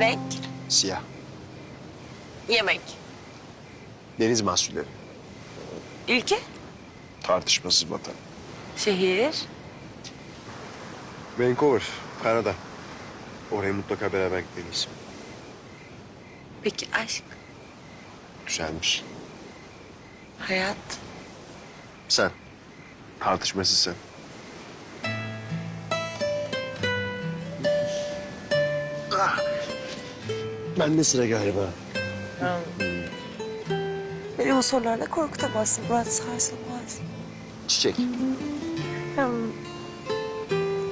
Renk, Siyah. yemek. Deniz mahsulleri. Ülke, Tartışmasız vatan. şehir, Vancouver, Kanada. Oraya mutlaka beraber gitmeliyiz. peki aşk, Güzelmiş. hayat. Sen. Tartışmasız sen. Ah. Ben de sıra galiba. Beni bu sorularla korkutamazsın Murat sarsılmaz. Çiçek. Hem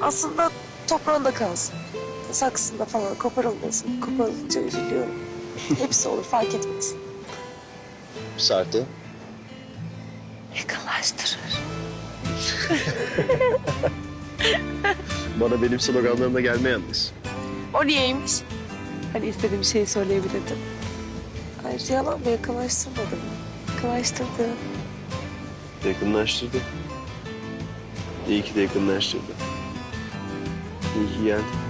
aslında toprağında kalsın. Saksında falan koparılmasın. Koparılınca üzülüyorum. Hepsi olur fark etmez. Sarte. Yakalaştırır. Bana benim sloganlarımla gelme yalnız. O niyeymiş? Hani istediğim şeyi söyleyebilirdim. Ayrıca yalan mı yakalaştırmadım. Yakalaştırdı. Yakınlaştırdı. İyi ki de yakınlaştırdı. İyi ki geldin.